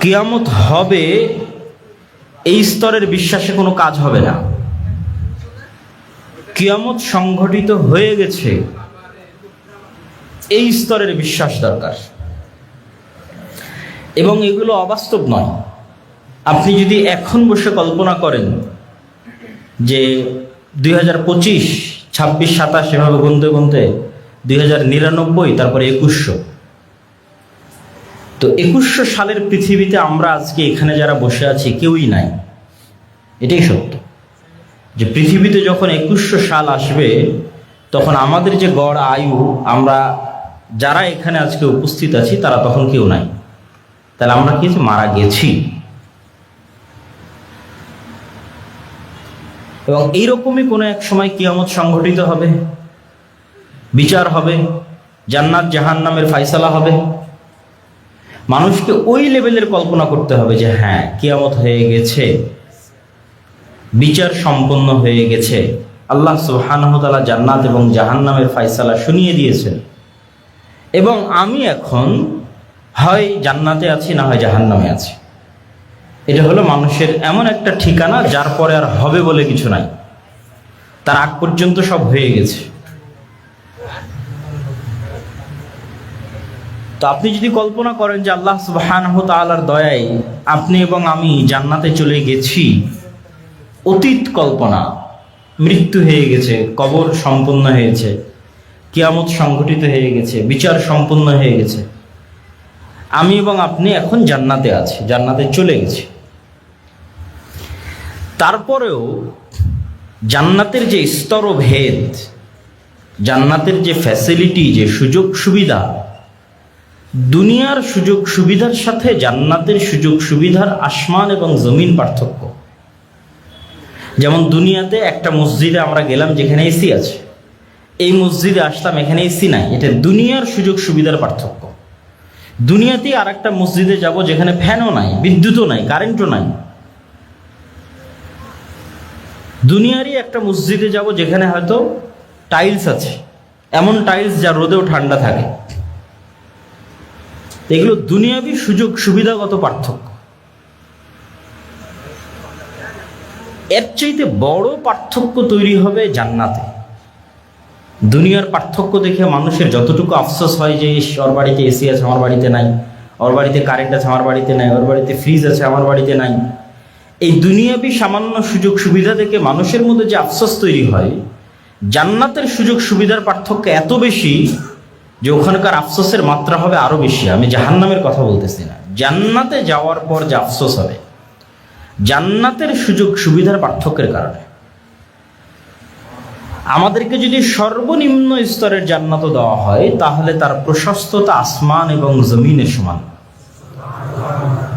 কিয়ামত হবে, এই স্তরের বিশ্বাসে কোনো কাজ হবে না। কিয়ামত সংঘটিত হয়ে গেছে, এই স্তরের বিশ্বাস দরকার। এবং এগুলো অবাস্তব নয়। আপনি যদি এখন বসে কল্পনা করেন যে দুই হাজার পঁচিশ, ছাব্বিশ, সাতাশ, এভাবে গুনতে গুনতে দুই হাজার নিরানব্বই, তারপরে একুশশো তো একুশশো সালের পৃথিবীতে আমরা আজকে এখানে যারা বসে আছি কেউই নাই। এটাই সত্য। যে পৃথিবীতে যখন একুশশো সাল আসবে, তখন আমাদের যে গড় আয়ু, আমরা যারা এখানে আজকে উপস্থিত আছি, তারা তখন কেউ নাই। তাহলে আমরা কি মারা গেছি। এবং এইরকমই কোনো এক সময় কিয়ামত সংঘটিত হবে, বিচার হবে, জান্নাত জাহান্নামের ফাইসালা হবে। মানুষকে ওই লেভেলের কল্পনা করতে হবে যে হ্যাঁ কিয়ামত হয়ে গেছে, বিচার সম্পন্ন হয়ে গেছে। আল্লাহ সুবহানাহু-তাআলা জান্নাত এবং জাহান্নামের ফাইসালা শুনিয়ে দিয়েছেন। এবং আমি এখন হয় জান্নাতে আছি না হয় জাহান্নামে আছি। এটা হলো মানুষের এমন একটা ঠিকানা যার পরে আর হবে বলে কিছু নাই। তার আগ পর্যন্ত সব হয়ে গেছে। তো আপনি যদি কল্পনা করেন যে আল্লাহ সুবহানাহু তাআলার দয়ায় আপনি এবং আমি জান্নাতে চলে গেছি, অতীত কল্পনা, মৃত্যু হয়ে গেছে, কবর সম্পন্ন হয়েছে, কিয়ামত সংঘটিত হয়ে গেছে, বিচার সম্পন্ন হয়ে গেছে, আমি এবং আপনি এখন জান্নাতে আছি, জান্নাতে চলে গেছি। তারপরেও জান্নাতের যে স্তরভেদ জান্নাতের যে ফ্যাসিলিটি যে সুযোগ সুবিধা দুনিয়ার সুযোগ সুবিধার সাথে জান্নাতের সুযোগ সুবিধার আসমান এবং জমিন পার্থক্য। যেমন দুনিয়াতে একটা মসজিদে আমরা গেলাম যেখানে এসি আছে। এই মসজিদে আসলাম, এখানে এসি নাই। এটা দুনিয়ার সুযোগ সুবিধার পার্থক্য। দুনিয়াতেই আর একটা মসজিদে যাব যেখানে ফ্যানও নাই, বিদ্যুৎও নাই, কারেন্টও নাই। দুনিয়ারই একটা মসজিদে যাব যেখানে হয়তো টাইলস আছে। এমন টাইলস যা রোদেও ঠান্ডা থাকে। এগুলো দুনিয়াবি সুযোগ, সুবিধাগত পার্থক্য। এর চাইতে বড় পার্থক্য তৈরি হবে জান্নাতে। দুনিয়ার পার্থক্য দেখে মানুষের যতটুকু আফসোস হয় যে ওর বাড়িতে এসি আছে, আমার বাড়িতে নাই। ওর বাড়িতে কারেন্ট আছে, আমার বাড়িতে নাই। ওর বাড়িতে ফ্রিজ আছে, আমার বাড়িতে নাই। এই দুনিয়াবি সামান্য সুযোগ, সুবিধা থেকে মানুষের মধ্যে যে আফসোস তৈরি হয়, জান্নাতের সুযোগ, সুবিধার পার্থক্য এত বেশি যে ওখানকার আফসোসের মাত্রা হবে আরও বেশি। আমি জাহান্নামের কথা বলতেছি না। জান্নাতে যাওয়ার পর যে আফসোস হবে, জান্নাতের সুযোগ সুবিধার পার্থক্যের কারণে। আমাদেরকে যদি সর্বনিম্ন স্তরের জান্নাত দেওয়া হয়, তাহলে তার প্রশস্ততা আসমান এবং জমিনের সমান।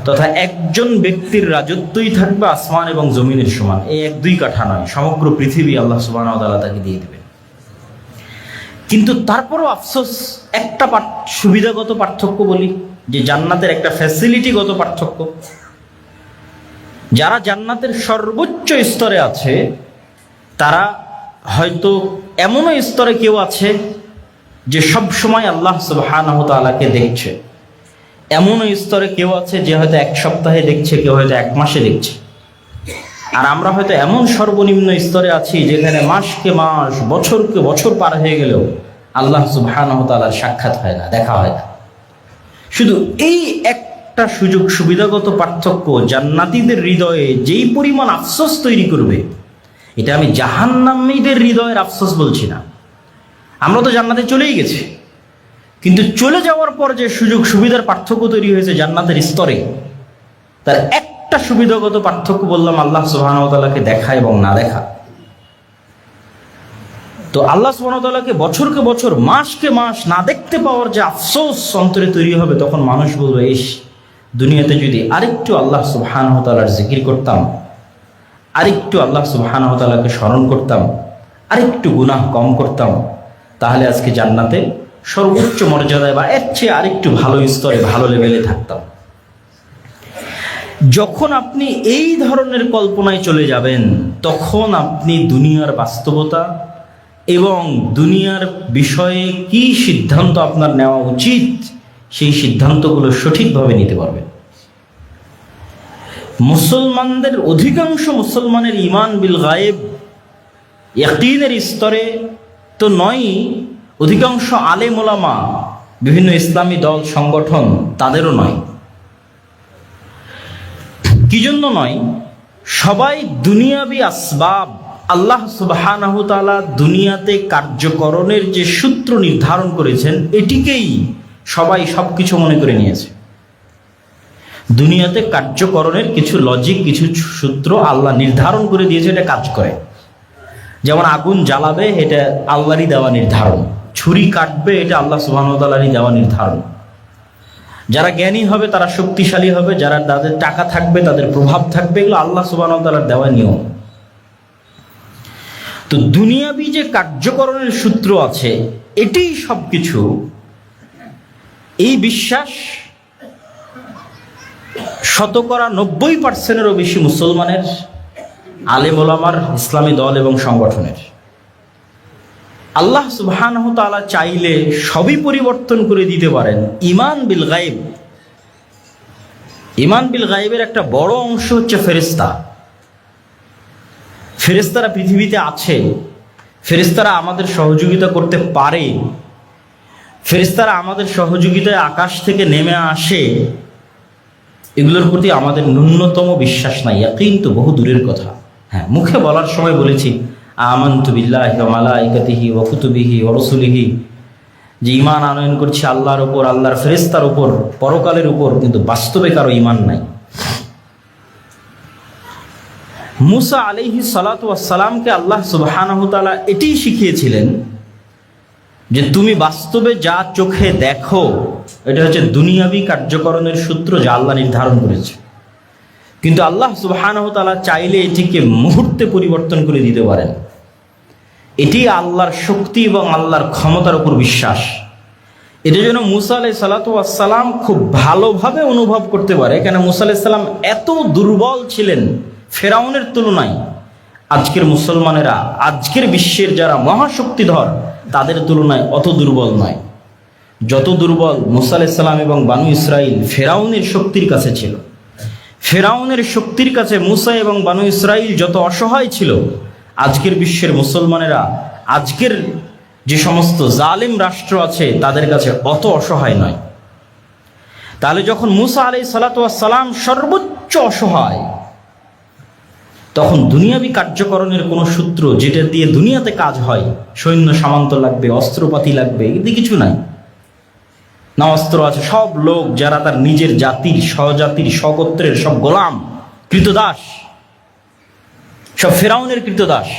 তথা একজন ব্যক্তির রাজত্বই থাকবে আসমান এবং জমিনের সমান। এই এক দুই কাঠা নয়, সমগ্র পৃথিবী আল্লাহ সুবাহ তাকে দিয়ে দেবে কিন্তু তারপরও আফসোস, একটা সুবিধাগত পার্থক্য বলি, যে জান্নাতের একটা ফ্যাসিলিটিগত পার্থক্য। যারা জান্নাতের সর্বোচ্চ স্তরে আছে, তারা হয়তো এমনও স্তরে কেউ আছে, যে সব সময় আল্লাহ সুবহানাহু তাআলাকে দেখছে। এমনও স্তরে কেউ আছে, যে হয়তো এক সপ্তাহে দেখছে, কেউ হয়তো এক মাসে দেখছে। আর আমরা হয়তো এমন সর্বনিম্ন স্তরে আছি যেখানে মাসকে মাস, বছরকে বছর পার হয়ে গেলেও আল্লাহ সুবহানাহু তাআলার সাক্ষাৎ হয় না, দেখা হয় না। শুধু এই একটা সুযোগ সুবিধাগত পার্থক্য জান্নাতীদের হৃদয়ে যেই পরিমাণ আফসোস তৈরি করবে, এটা আমি জাহান্নামীদের হৃদয়ের আফসোস বলছি না। আমরা তো জান্নাতে চলেই গেছি। কিন্তু চলে যাওয়ার পর যে সুযোগ সুবিধার পার্থক্য তৈরি হয়েছে জান্নাতের স্তরে, তার একটা সুবিধাগত পার্থক্য বললাম, আল্লাহ সুবাহকে দেখা এবং না দেখা। তো আল্লাহ সুবাহকে বছরকে বছর, মাসকে মাস না দেখতে পাওয়ার যে আফসোস অন্তরে তৈরি হবে, তখন মানুষ বলবে, ইস, দুনিয়াতে যদি আরেকটু আল্লাহ সুবাহানহতালার জিকির করতাম, আরেকটু আল্লাহ সুবাহানহতালাকে স্মরণ করতাম, আরেকটু গুনাহ কম করতাম, তাহলে আজকে জান্নাতে সর্বোচ্চ মর্যাদায় বা এর চেয়ে আরেকটু ভালো স্তরে, ভালো লেভেলে থাকতাম। যখন আপনি এই ধরনের কল্পনায় চলে যাবেন, তখন আপনি দুনিয়ার বাস্তবতা এবং দুনিয়ার বিষয়ে কি সিদ্ধান্ত আপনার নেওয়া উচিত, সেই সিদ্ধান্তগুলো সঠিকভাবে নিতে পারবেন। মুসলমানদের অধিকাংশ মুসলমানের ইমান বিল গায়েব, ইয়াকিনের স্তরে তো নয়ই, অধিকাংশ আলেম ওলামা বিভিন্ন ইসলামী দল, সংগঠন, তাদেরও নয়। কি জন্য নয়? সবাই দুনিয়াবি আসবাব আল্লাহ তাআলা দুনিয়াতে কার্যকরণের যে সূত্র নির্ধারণ করেছেন, এটিকেই সবাই সবকিছু মনে করে নিয়েছে। দুনিয়াতে কার্যকরণের কিছু লজিক কিছু সূত্র আল্লাহ নির্ধারণ করে দিয়েছে, এটা কাজ করে। যেমন আগুন জ্বালাবে, এটা আল্লাহরই দেওয়া নির্ধারণ। ছুরি কাটবে, এটা আল্লাহ সুবাহতালারই দেওয়া নির্ধারণ। যারা জ্ঞানী হবে, তারা শক্তিশালী হবে, যারা তাদের টাকা থাকবে, তাদের প্রভাব থাকবে, এগুলো আল্লাহ সুবাহতালার দেওয়া নিয়ম। তো দুনিয়াবি যে কার্যকরণের সূত্র আছে, এটাই সব কিছু এই বিশ্বাস শতকরা নব্বই পার্সেন্টেরও বেশি মুসলমানের, আলেম ওলামার, ইসলামী দল এবং সংগঠনের। আল্লাহ সুবহানাহু চাইলে সবই পরিবর্তন করে দিতে পারেন। ইমান বিল গায়েব। ইমান বিল গায়েবের একটা বড় অংশ হচ্ছে ফেরেস্তা ফেরেস্তারা পৃথিবীতে আছে। ফেরেস্তারা আমাদের সহযোগিতা করতে পারে। ফেরেস্তারা আমাদের সহযোগিতায় আকাশ থেকে নেমে আসে। এগুলোর প্রতি আমাদের ন্যূনতম বিশ্বাস নাই। কিন্তু বহু দূরের কথা। হ্যাঁ মুখে বলার সময় বলেছি। আমন্তু বিল্লাহি মালাইকাতিহি ওয়া কুতুবিহি ওয়া রাসূলিহি। যে ঈমান আনয়ন করছি আল্লাহর উপর, আল্লাহর ফেরেশতার উপর, পরকালের উপর, কিন্তু বাস্তবে কারও ঈমান নাই। মুসা আলাইহি সালাতু সালামকে আল্লাহ সুবহানাহু তাআলা এটাই শিখিয়েছিলেন যে তুমি বাস্তবে যা চোখে দেখো, এটা হচ্ছে দুনিয়াবি কার্যকরণের সূত্র যা আল্লাহ নির্ধারণ করেছে। কিন্তু আল্লাহ সুবহানাহু তাআলা চাইলে এটিকে মুহূর্তে পরিবর্তন করে দিতে পারেন। এটি আল্লাহর শক্তি এবং আল্লাহর ক্ষমতার উপর বিশ্বাস। এটা যেন মুসা আলাই সালাতাম খুব ভালোভাবে অনুভব করতে পারে, কেন মুসা আলাই সাল্লাম এত দুর্বল ছিলেন ফেরাউনের তুলনায়। আজকের মুসলমানেরা, আজকের বিশ্বের যারা মহাশক্তিধর, তাদের তুলনায় অত দুর্বল নয়। যত দুর্বল মুসা আলাইসাল্লাম এবং বানু ইসরাইল ফেরাউনের শক্তির কাছে ছিল। ফেরাউনের শক্তির কাছে মুসা এবং বানু ইসরাইল যত অসহায় ছিল, আজকের বিশ্বের মুসলমানেরা, আজকের যে সমস্ত জালিম রাষ্ট্র আছে, তাদের কাছে অত অসহায় নয়। তাহলে যখন মুসা আলাই সালাতাম সর্বোচ্চ অসহায়, তখন দুনিয়াবি কার্যকরণের কোনো সূত্র যেটা দিয়ে দুনিয়াতে কাজ হয়, সৈন্য সামান্ত লাগবে, অস্ত্রপাতি লাগবে এতে কিছু নাই। না অস্ত্র আছে, সব লোক যারা তার নিজের জাতির, স্বজাতির, স্বগোত্রের সব গোলাম, কৃতদাস, সব ফেরাউনের কৃতদাস।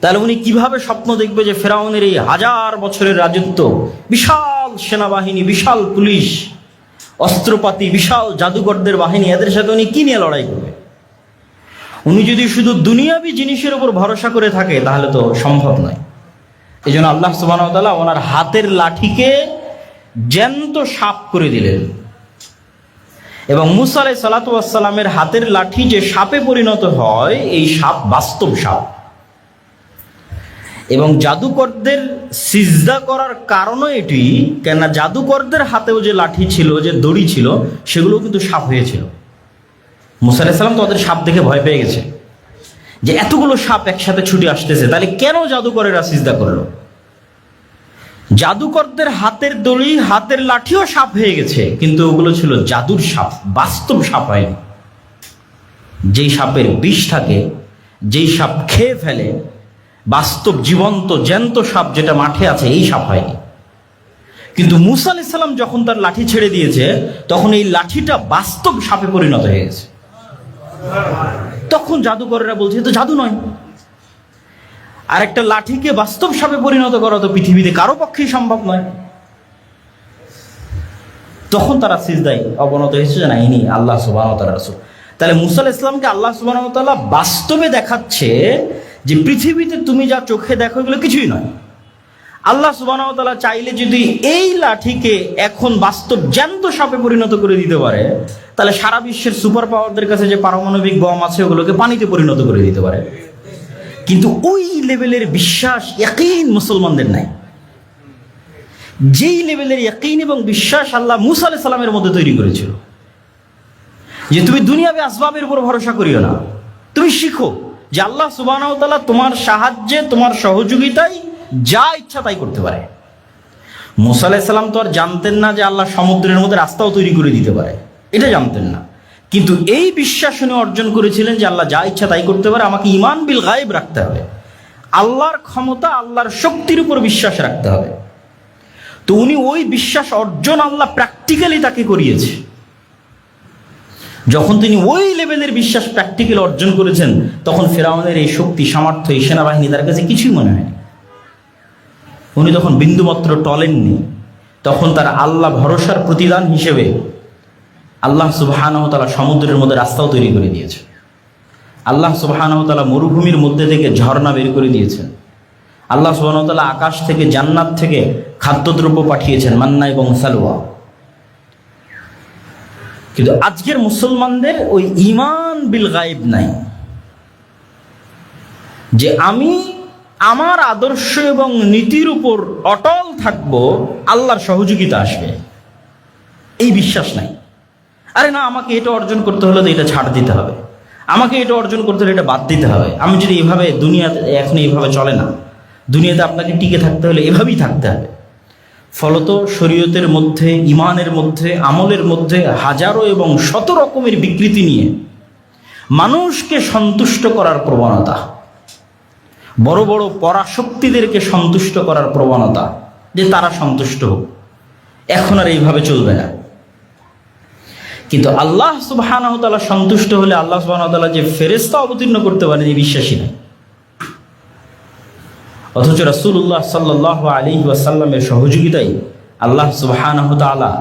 তাহলে উনি কীভাবে স্বপ্ন দেখবে যে ফেরাউনের এই হাজার বছরের রাজত্ব? বিশাল সেনাবাহিনী, বিশাল পুলিশ, অস্ত্রপাতি, বিশাল জাদুকরদের বাহিনী, এদের সাথে উনি কি নিয়ে লড়াই করবে? উনি যদি শুধু দুনিয়াবি জিনিসের উপর ভরসা করে থাকে, তাহলে তো সম্ভব নয়। এই জন্য আল্লাহ সুবাহ ওনার হাতের লাঠিকে জ্যান্ত সাপ করে দিলেন। এবং মুসা সালাতামের হাতের লাঠি যে সাপে পরিণত হয়, এই সাপ বাস্তব সাপ। এবং জাদুকরদের সিজদা করার কারণও এটি, কেননা জাদুকরদের হাতেও যে লাঠি ছিল, যে দড়ি ছিল সেগুলো কিন্তু সাপ হয়েছিল। মুসা আলাইসাল্লাম তো ওদের সাপ দেখে ভয় পেয়ে গেছে। যে এতগুলো সাপ একসাথে ছুটে আসতেছে, তাহলে কেন জাদুকরেরা সিজদা করল? জাদুকরদের হাতের দড়ি, হাতের লাঠিও সাপ হয়ে গেছে, কিন্তু ওগুলো ছিল জাদুর সাপ, বাস্তব সাপ হয়নি। যেই সাপের বিষ থাকে, যেই সাপ খেয়ে ফেলে, বাস্তব জীবন্ত, জ্যান্ত সাপ যেটা মাঠে আছে, এই সাপ হয়নি। কিন্তু মুসা আলাইসাল্লাম যখন তার লাঠি ছেড়ে দিয়েছে, তখন এই লাঠিটা বাস্তব সাপে পরিণত হয়ে গেছে। তখন জাদুকরেরা বলছে তো জাদু নয়। আর একটা লাঠিকে বাস্তব সাপে পরিণত করা তো পৃথিবীতে কারও পক্ষেই সম্ভব নয়। তখন তারা সিজদাই অবনত হয়েছে যে না ইনি আল্লাহ সুবাহ রাসুল। তাহলে মুসাল ইসলামকে আল্লাহ সুবাহ বাস্তবে দেখাচ্ছে যে পৃথিবীতে তুমি যা চোখে দেখো এগুলো কিছুই নয়। আল্লাহ সুবাহ চাইলে যদি এই লাঠিকে এখন বাস্তব জ্যান্ত সাপে পরিণত করে দিতে পারে, তাহলে সারা বিশ্বের সুপার পাওয়ারদের কাছে যে পারমাণবিক বম আছে ওগুলোকে পানিতে পরিণত করে দিতে পারে। কিন্তু ওই লেভেলের বিশ্বাস একইন মুসলমানদের নাই। যেই লেভেলের একইন এবং বিশ্বাস আল্লাহ মুসা আলাহ সাল্লামের মধ্যে তৈরি করেছিল। যে তুমি দুনিয়াবে আসবাবের উপর ভরসা করিও না। তুমি শিখো যে আল্লাহ সুবাহ তোমার সাহায্যে, তোমার সহযোগিতায় যা ইচ্ছা তাই করতে পারে। মুসা আলাহিসাল্লাম তো আর জানতেন না যে আল্লাহ সমুদ্রের মধ্যে রাস্তাও তৈরি করে দিতে পারে। এটা জানতেন না। কিন্তু এই বিশ্বাস উনি অর্জন করেছিলেন যে আল্লাহ যা ইচ্ছা তাই করতে পারে, আমাকে ইমান বিল গায়েব রাখতে হবে। আল্লাহর ক্ষমতা, আল্লাহর শক্তির উপর বিশ্বাস রাখতে হবে। তো উনি ওই বিশ্বাস অর্জন আল্লাহ প্র্যাকটিক্যালি তাকে করিয়েছে। যখন তিনি ওই লেভেলের বিশ্বাস প্র্যাকটিক্যাল অর্জন করেছেন, তখন ফেরাউনের এই শক্তি, সামর্থ্য, এই সেনাবাহিনী তার কাছে কিছুই মনে হয়নি। উনি তখন বিন্দুমাত্র টলেননি। তখন তার আল্লাহ ভরসার প্রতিদান হিসেবে আল্লাহ সুবাহানহতালা সমুদ্রের মধ্যে রাস্তাও তৈরি করে দিয়েছে। আল্লাহ সুবাহানহতালা মরুভূমির মধ্যে থেকে ঝর্ণা বের করে দিয়েছেন। আল্লাহ সুবাহতালা আকাশ থেকে, জান্নাত থেকে খাদ্যদ্রব্য পাঠিয়েছেন মান্না এবং সালওয়া কিন্তু আজকের মুসলমানদের ওই ইমান বিল গায়েব নাই। যে আমি আমার আদর্শ এবং নীতির উপর অটল থাকব, আল্লাহর সহযোগিতা আসবে। এই বিশ্বাস নাই। আরে না, আমাকে এটা অর্জন করতে হলে তো এটা ছাড় দিতে হবে। আমাকে এটা অর্জন করতে হলে এটা বাদ দিতে হবে। আমি যদি এভাবে দুনিয়াতে, এখন এইভাবে চলে না, দুনিয়াতে আপনাকে টিকে থাকতে হলে এভাবেই থাকতে হবে। ফলত শরীয়তের মধ্যে ইমানের মধ্যে, আমলের মধ্যে হাজারো এবং শত রকমের বিকৃতি নিয়ে মানুষকে সন্তুষ্ট করার প্রবণতা, বড় বড় পরাশক্তিদেরকে সন্তুষ্ট করার প্রবণতা, যে তারা সন্তুষ্ট হোক। এখন আর এইভাবে চলবে না। কিন্তু আল্লাহ সুবাহানহতালা সন্তুষ্ট হলে আল্লাহ সুবাহতালা যে ফেরেস্তা অবতীর্ণ করতে পারেন এই বিশ্বাসী নেই অথচ রাসুল্লাহ সাল্লাহ আলী ওয়াসাল্লামের সহযোগিতায় আল্লাহ সুবাহানহতালা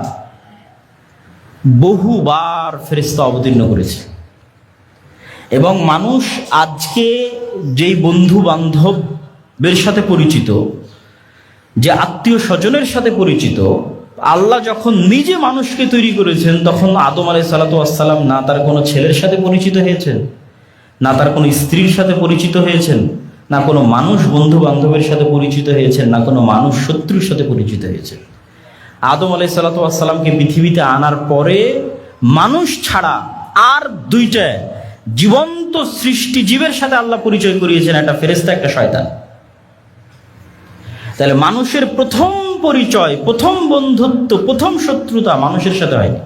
বহুবার ফেরিস্তা অবতীর্ণ করেছে। এবং মানুষ আজকে যেই বন্ধু বান্ধবের সাথে পরিচিত, যে আত্মীয় স্বজনের সাথে পরিচিত আল্লাহ যখন নিজে মানুষকে তৈরি করেছেন, তখন আদম আলাই সালাতাম না তার কোনো ছেলের সাথে পরিচিত হয়েছেন, না তার কোনো স্ত্রীর সাথে পরিচিত হয়েছেন, না কোনো মানুষ বন্ধু বান্ধবের সাথে পরিচিত হয়েছেন, না কোনো মানুষ শত্রুর সাথে পরিচিত হয়েছে আদম আলাই সালাতামকে পৃথিবীতে আনার পরে মানুষ ছাড়া আর দুইটা জীবন্ত সৃষ্টি জীবের সাথে আল্লাহ পরিচয় করিয়েছেন, একটা ফেরেস্তা একটা শয়তান। তাহলে মানুষের প্রথম পরিচয়, প্রথম বন্ধুত্ব, প্রথম শত্রুতা মানুষের সাথে হয়নি।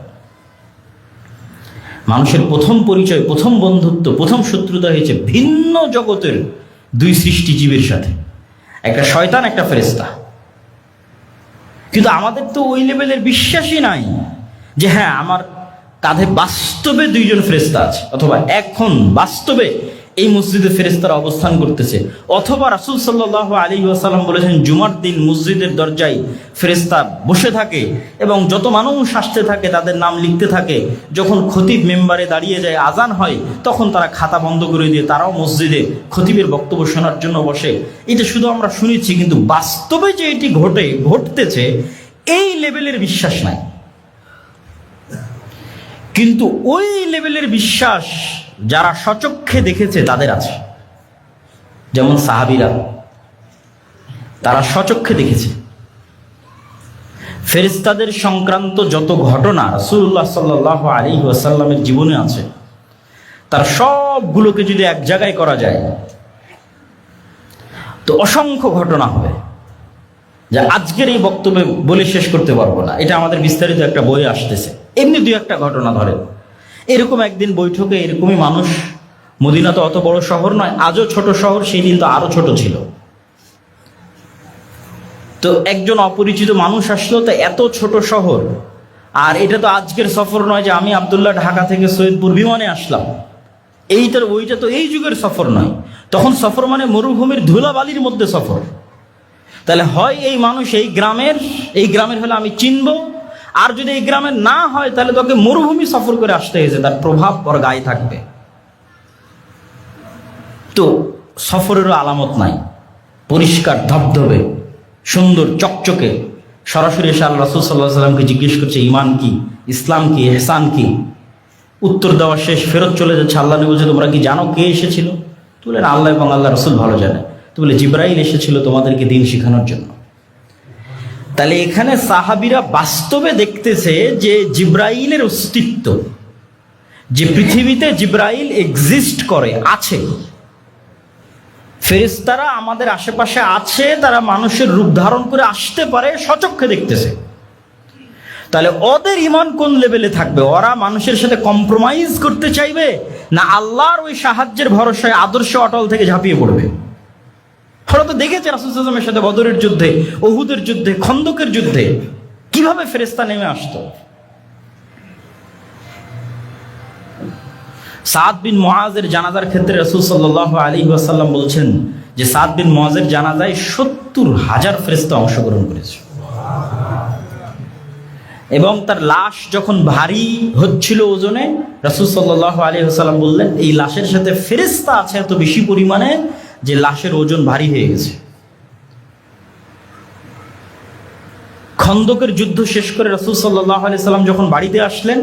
মানুষের প্রথম পরিচয়, প্রথম বন্ধুত্ব, প্রথম শত্রুতা হয়েছে ভিন্ন জগতের দুই সৃষ্টি জীবের সাথে। একটা শয়তান, একটা ফেরেস্তা কিন্তু আমাদের তো ওই লেভেলের বিশ্বাসই নাই যে হ্যাঁ আমার কাঁধে বাস্তবে দুইজন ফেরেস্তা আছে, অথবা এখন বাস্তবে এই মসজিদে ফেরেস্তারা অবস্থান করতেছে। অথবা রাসুল সাল্লাহ আলী আসাল্লাম বলেছেন, জুমার দিন মসজিদের দরজায় ফেরেস্তা বসে থাকে এবং যত মানুষ আসতে থাকে, তাদের নাম লিখতে থাকে। যখন খতিব মেম্বারে দাঁড়িয়ে যায়, আজান হয়, তখন তারা খাতা বন্ধ করে দিয়ে তারাও মসজিদে খতিবের বক্তব্য শোনার জন্য বসে। এটা শুধু আমরা শুনেছি, কিন্তু বাস্তবে যে এটি ঘটে, ঘটতেছে, এই লেভেলের বিশ্বাস নাই। কিন্তু ওই লেভেলের বিশ্বাস যারা সচক্ষে দেখেছে, তাদের আছে। যেমন সাহাবিরা, তারা সচক্ষে দেখেছে। ফেরিস্তাদের সংক্রান্ত যত ঘটনা রসুল্লাহ সাল্লাহ আলী ওয়াসাল্লামের জীবনে আছে, তার সবগুলোকে যদি এক জায়গায় করা যায়, তো অসংখ্য ঘটনা হবে যা আজকের এই বক্তব্যে বলে শেষ করতে পারব না। এটা আমাদের বিস্তারিত একটা বই আসতেছে। এমনি দু একটা ঘটনা ধরে এরকম একদিন বৈঠকে এরকমই মানুষ মদিনা তো অত বড় শহর নয়, আজও ছোট শহর, সেই দিন তো আরও ছোট ছিল। তো একজন অপরিচিত মানুষ আসলো, তো এত ছোট শহর, আর এটা তো আজকের সফর নয় যে আমি আবদুল্লাহ ঢাকা থেকে সৈয়দপুর বিমানে আসলাম। এইটার ওইটা তো এই যুগের সফর নয়, তখন সফর মানে মরুভূমির ধুলাবালির মধ্যে সফর। তাহলে হয় এই মানুষ এই গ্রামের এই গ্রামের হলে আমি চিনব আর যদি এই গ্রামে না হয়, তাহলে তোকে মরুভূমি সফর করে আসতে হয়েছে, তার প্রভাব ওর গায়ে থাকবে। তো সফরেরও আলামত নাই। পরিষ্কার ধবধবে, সুন্দর চকচকে। সরাসরি এসে আল্লাহ রসুল সাল্লাহ সাল্লামকে জিজ্ঞেস করছে, ইমান কি, ইসলাম কি, এহসান কি? উত্তর দেওয়া শেষ, ফেরত চলে যাচ্ছে। আল্লাহ বলছে, তোমরা কি জানো কে এসেছিল? তো বলেন আল্লাহ এবং আল্লাহ রসুল ভালো জানে। তো বলে, জিব্রাইল এসেছিল তোমাদেরকে দিন শেখানোর জন্য। তাহলে এখানে সাহাবিরা বাস্তবে দেখতেছে যে জিব্রাইলের অস্তিত্ব, যে পৃথিবীতে জিব্রাইল এক্সিস্ট করে, আছে। ফেরেশতারা আমাদের আশেপাশে আছে, তারা মানুষের রূপ ধারণ করে আসতে পারে, সচক্ষে দেখতেছে। তাহলে ওদের ইমান কোন লেভেলে থাকবে? ওরা মানুষের সাথে কম্প্রোমাইজ করতে চাইবে, না আল্লাহর ওই সাহায্যের ভরসায় আদর্শ অটল থেকে ঝাঁপিয়ে পড়বে? ওরা দেখেছে রাসুলের সাথে বদরের যুদ্ধে ওহুদের যুদ্ধে, খন্দকের যুদ্ধে কীভাবে ফেরেস্তা নেমে আসতো? সাদ বিন মোয়াজের জানাজার ক্ষেত্রে রসুল সাল্লাহ আলী ওয়াসাল্লাম বলছেন যে সাদ বিন মোয়াজের জানাজায় সত্তর হাজার ফেরেস্তা অংশগ্রহণ করেছে। এবং তার লাশ যখন ভারী হচ্ছিল ওজনে, রসুল সাল্লাহ আলী বললেন, এই লাশের সাথে ফেরেস্তা আছে এত বেশি পরিমাণে যে লাশের ওজন ভারী হয়ে গেছে। খন্দকের যুদ্ধ শেষ করে রসুল সাল্লাহ সাল্লাম যখন বাড়িতে আসলেন,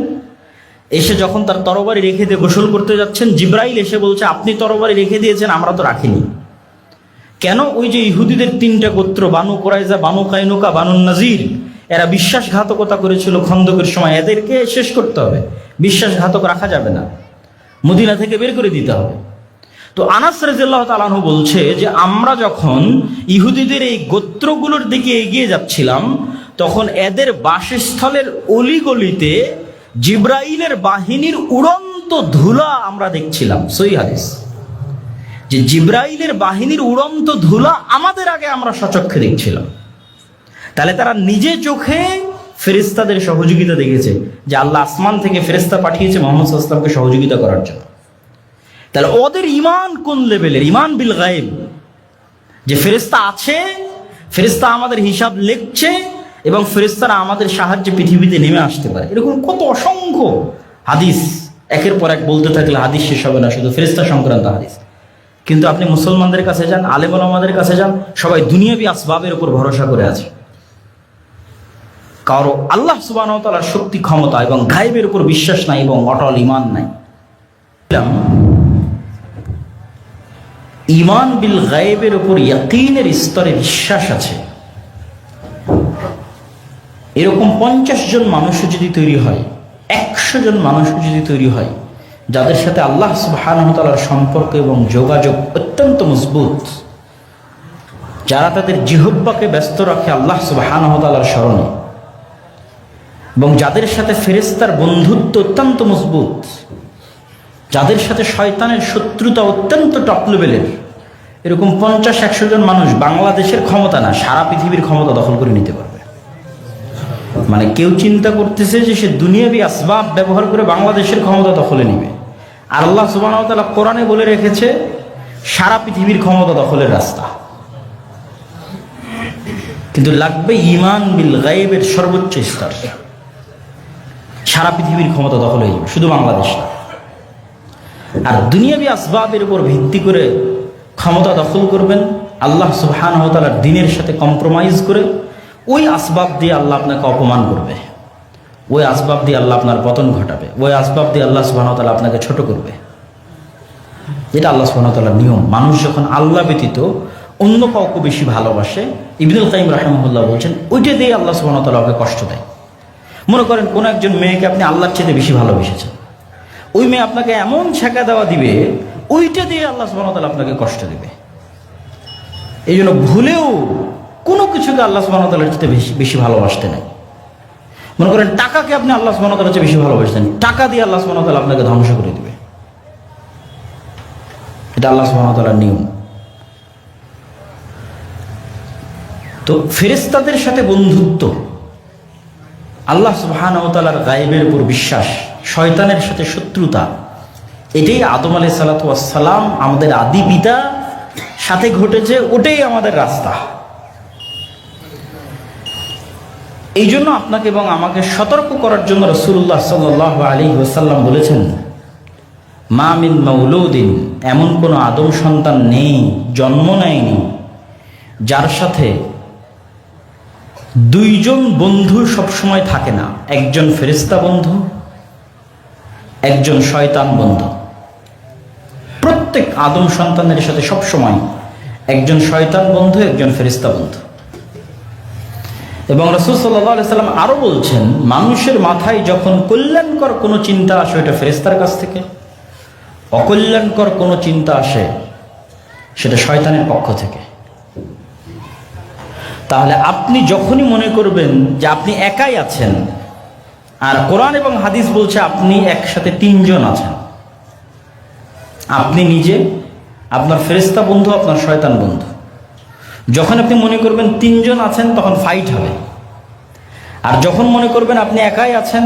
এসে যখন তার তরবারি রেখে দিয়ে গোসল করতে যাচ্ছেন, জিব্রাইল এসে বলছে, আপনি তরবারি রেখে দিয়েছেন, আমরা তো রাখিনি। কেন ওই যে ইহুদিদের তিনটা গোত্র, Banu Qurayza Banu Qaynuqa, Banu Nadir, এরা বিশ্বাসঘাতকতা করেছিল খন্দকের সময়, এদেরকে শেষ করতে হবে। বিশ্বাসঘাতক রাখা যাবে না। মদিনা থেকে বের করে দিতে হবে। তো আনাস রাজিল্লাহ তালাহু বলছে যে, আমরা যখন ইহুদিদের এই গোত্রগুলোর দিকে এগিয়ে যাচ্ছিলাম, তখন এদের বাসস্থলের অলিগলিতে জিব্রাইলের বাহিনীর উড়ন্ত ধুলা আমরা দেখছিলাম। সই হাদিস। যে জিব্রাইলের বাহিনীর উড়ন্ত ধুলা আমাদের আগে আমরা সচক্ষে দেখছিলাম। তাহলে তারা নিজে চোখে ফেরিস্তাদের সহযোগিতা দেখেছে যে, আল্লাহ আসমান থেকে ফেরিস্তা পাঠিয়েছে মোহাম্মদ সাল্লামকে সহযোগিতা করার জন্য। তাহলে ওদের ইমান কোন লেভেলের? ইমান বিল গায়েব। যে ফেরিস্তা আছে ফেরিস্তা আমাদের হিসাব লিখছে এবং ফেরিস্তারা আমাদের সাহায্যে পৃথিবীতে নেমে আসতে পারে। এরকম কত অসংখ্য হাদিস। একের পর এক বলতে থাকলে হাদিস শেষ হবে না, শুধু ফেরিস্তা সংক্রান্ত হাদিস। কিন্তু আপনি মুসলমানদের কাছে যান, আলেম আমাদের কাছে যান, সবাই দুনিয়াবি আসবাবের উপর ভরসা করে আছে। কারও আল্লাহ তালার শক্তি ক্ষমতা এবং গায়েবের উপর বিশ্বাস নাই এবং অটল ইমান নাই। ইমান বিল গায়েবের উপর ইয়াকিনের স্তরে বিশ্বাস আছে। এরকম পঞ্চাশ জন মানুষও যদি তৈরি হয়, একশো জন মানুষও যদি তৈরি হয়, যাদের সাথে আল্লাহ সুবাহানতালার সম্পর্ক এবং যোগাযোগ অত্যন্ত মজবুত, যারা তাদের জিহব্বাকে ব্যস্ত রাখে আল্লাহ সুবাহানহতালার স্মরণে, এবং যাদের সাথে ফেরেস্তার বন্ধুত্ব অত্যন্ত মজবুত যাদের সাথে শয়তানের শত্রুতা অত্যন্ত টপ লেভেলের এরকম পঞ্চাশ, একশো জন মানুষ বাংলাদেশের ক্ষমতা না, সারা পৃথিবীর ক্ষমতা দখল করে নিতে পারবে। মানে কেউ চিন্তা করতেছে যে সে দুনিয়াবি আসবাব ব্যবহার করে বাংলাদেশের ক্ষমতা দখলে নিবে। আর আল্লাহ সুবাহতালা কোরআনে বলে রেখেছে, সারা পৃথিবীর ক্ষমতা দখলের রাস্তা। কিন্তু লাগবে ইমান বিল গায়েবের সর্বোচ্চ স্তর। সারা পৃথিবীর ক্ষমতা দখল হয়ে যাবে, শুধু বাংলাদেশ না। আর দুনিয়াবি আসবাবের উপর ভিত্তি করে ক্ষমতা দখল করবেন, আল্লাহ সুবহানহতালার দিনের সাথে কম্প্রোমাইজ করে ওই আসবাব দিয়ে আল্লাহ আপনাকে অপমান করবে। ওই আসবাব দিয়ে আল্লাহ আপনার পতন ঘটাবে। ওই আসবাব দিয়ে আল্লাহ সুবাহতালা আপনাকে ছোট করবে। এটা আল্লাহ সুবাহতালার নিয়ম। মানুষ যখন আল্লাহ ব্যতীত অন্য কাউকে বেশি ভালোবাসে, ইবিনুল কাইম রাহমুল্লাহ বলছেন, ওইটা দিয়ে আল্লাহ সুবাহতালা ওকে কষ্ট দেয়। মনে করেন কোনো একজন মেয়েকে আপনি আল্লাহর চেয়ে বেশি ভালোবেসেছেন। ওই মেয়ে আপনাকে এমন ছেঁকা দেওয়া দিবে, ওইটা দিয়ে আল্লাহ সুবাহতাল আপনাকে কষ্ট দেবে। এই জন্য ভুলেও কোনো কিছুকে আল্লাহ সুবাহতালের চেয়ে বেশি বেশি ভালোবাসতে নাই। মনে করেন টাকাকে আপনি আল্লাহ সুবাহতালের চেয়ে বেশি ভালোবাসতেন, টাকা দিয়ে আল্লাহ সুবাহতাল আপনাকে ধ্বংস করে দেবে। এটা আল্লাহ সুবাহতালার নিয়ম। তো ফেরেস্তাদের সাথে বন্ধুত্ব, আল্লাহ সুবাহানতালার গায়েবের উপর বিশ্বাস শয়তানের সাথে শত্রুতা। এটাই আদম আলাই সালাতাম আমাদের আদি পিতা, সাথে ঘটেছে, ওটাই আমাদের রাস্তা। এই জন্য আপনাকে এবং আমাকে সতর্ক করার জন্য রসুল্লাহ সাল আলী ওসাল্লাম বলেছেন, মা মিন মৌলুদ্দিন এমন কোনো আদম সন্তান নেই, জন্ম নেয়নি, যার সাথে দুইজন বন্ধু সবসময় থাকে না। একজন ফেরিস্তা বন্ধু একজন শয়তান বন্ধু। প্রত্যেক আদম সন্তানের সাথে সবসময় একজন শয়তান বন্ধু, একজন ফেরিস্তা বন্ধু। এবং রসুল সাল্লাহ সাল্লাম আরও বলছেন, মানুষের মাথায় যখন কল্যাণকর কোনো চিন্তা আসে ওটা ফেরেস্তার কাছ থেকে। অকল্যাণকর কোনো চিন্তা আসে, সেটা শয়তানের পক্ষ থেকে। তাহলে আপনি যখনই মনে করবেন যে আপনি একাই আছেন আর কোরআন এবং হাদিস বলছে আপনি একসাথে তিনজন আছেন। আপনি নিজে, আপনার ফেরেস্তা বন্ধু, আপনার শয়তান বন্ধু। যখন আপনি মনে করবেন তিনজন আছেন, তখন ফাইট হবে। আর যখন মনে করবেন আপনি একাই আছেন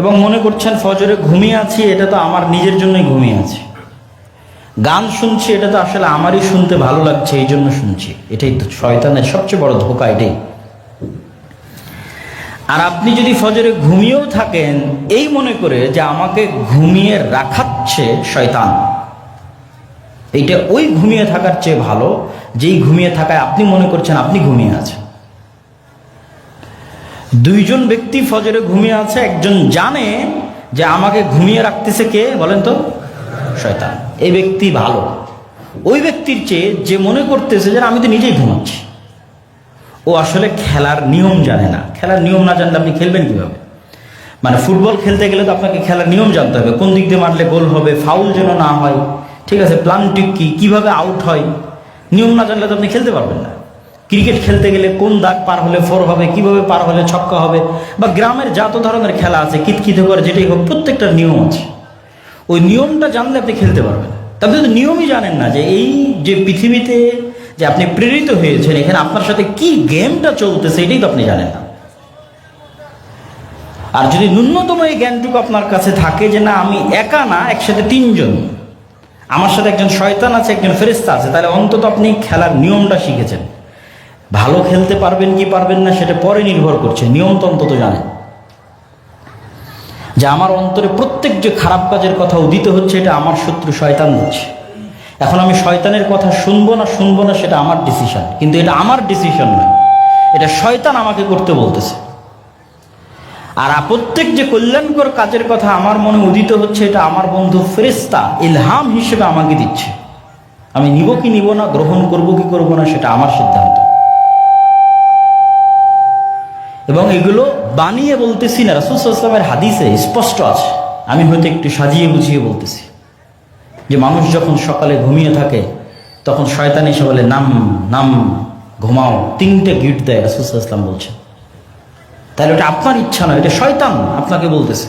এবং মনে করছেন ফজরে ঘুমিয়ে আছি, এটা তো আমার নিজের জন্যই ঘুমিয়ে আছি। গান শুনছি, এটা তো আসলে আমারই শুনতে ভালো লাগছে এই জন্য শুনছি। এটাই তো শয়তানের সবচেয়ে বড় ধোকা, এটাই। আর আপনি যদি ফজরে ঘুমিয়েও থাকেন, এই মনে করে যে আমাকে ঘুমিয়ে রাখাচ্ছে শয়তান। এইটা ওই ঘুমিয়ে থাকার চেয়ে ভালো, যেই ঘুমিয়ে থাকায় আপনি মনে করছেন আপনি ঘুমিয়ে আছেন। দুইজন ব্যক্তি ফজরে ঘুমিয়ে আছে, একজন জানে যে আমাকে ঘুমিয়ে রাখতেছে কে, বলেন তো? শয়তান। এই ব্যক্তি ভালো। ওই ব্যক্তির চেয়ে যে মনে করতেছে যে আমি তো নিজেই ঘুমাচ্ছি। ও আসলে খেলার নিয়ম জানে না। খেলার নিয়ম না জানলে আপনি খেলবেন কীভাবে? মানে ফুটবল খেলতে গেলে তো আপনাকে খেলার নিয়ম জানতে হবে। কোন দিক দিয়ে মারলে গোল হবে ফাউল যেন না হয়, ঠিক আছে? প্লান্টিক কী? কীভাবে আউট হয়? নিয়ম না জানলে তো আপনি খেলতে পারবেন না। ক্রিকেট খেলতে গেলে কোন দাগ পার হলে ফোর হবে, কীভাবে পার হলে ছক্কা হবে? বা গ্রামের যত ধরনের খেলা আছে, কিতকিতে করে যেটাই হোক প্রত্যেকটা নিয়ম আছে। ওই নিয়মটা জানলে আপনি খেলতে পারবেন আপনি তো নিয়মই জানেন না যে এই যে পৃথিবীতে যে আপনি প্রেরিত হয়েছেন, এখানে আপনার সাথে কি গেমটা চলতেছে এটাই তো আপনি জানেন না। আর যদি ন্যূনতম এই জ্ঞানটুকু আপনার কাছে থাকে যে না, আমি একা না, একসাথে তিনজন, আমার সাথে একজন শয়তান আছে, একজন ফেরিস্তা আছে, তাহলে অন্তত আপনি খেলার নিয়মটা শিখেছেন। ভালো খেলতে পারবেন কি পারবেন না, সেটা পরে নির্ভর করছে, নিয়ম তো অন্তত জানেন যে আমার অন্তরে প্রত্যেক যে খারাপ কাজের কথা উদিত হচ্ছে, এটা আমার শত্রু শয়তান দিচ্ছে। এখন আমি শয়তানের কথা শুনব না শুনব না সেটা আমার ডিসিশন কিন্তু এটা আমার ডিসিশন নয়। এটা শয়তান আমাকে করতে বলতেছে। আর প্রত্যেক যে কল্যাণকর কাজের কথা আমার মনে উদিত হচ্ছে, এটা আমার বন্ধু ফেরেস্তা ইলহাম হিসেবে আমাকে দিচ্ছে। আমি নিব কি নিব না, গ্রহণ করব কি করব না, সেটা আমার সিদ্ধান্ত। এবং এগুলো বানিয়ে বলতেছি না রাসুলসাল্লামের হাদিসে স্পষ্ট আছে। আমি হয়তো একটু সাজিয়ে বুঝিয়ে বলতেছি। যে মানুষ যখন সকালে ঘুমিয়ে থাকে, তখন শয়তান এসে বলে, নাম নাম, ঘুমাও। তিনটে গিট দেয় রাসুলসাল্লাম বলছেন। তাহলে ওটা আপনার ইচ্ছা নয়, এটা শয়তান আপনাকে বলতেছে।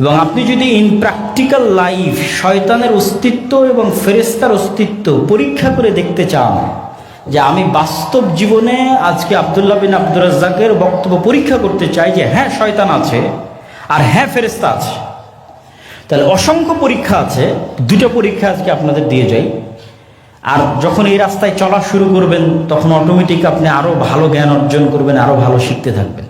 এবং আপনি যদি ইন প্র্যাকটিক্যাল লাইফ শয়তানের অস্তিত্ব এবং ফেরেস্তার অস্তিত্ব পরীক্ষা করে দেখতে চান, যে আমি বাস্তব জীবনে আজকে আবদুল্লাহ বিন আব্দুর রাজ্জাকের বক্তব্য পরীক্ষা করতে চাই যে হ্যাঁ শয়তান আছে, আর হ্যাঁ ফেরেস্তা আছে। তাহলে অসংখ্য পরীক্ষা আছে, দুটো পরীক্ষা আজকে আপনাদের দিয়ে যাই। আর যখন এই রাস্তায় চলা শুরু করবেন, তখন অটোমেটিক আপনি আরও ভালো জ্ঞান অর্জন করবেন আরও ভালো শিখতে থাকবেন।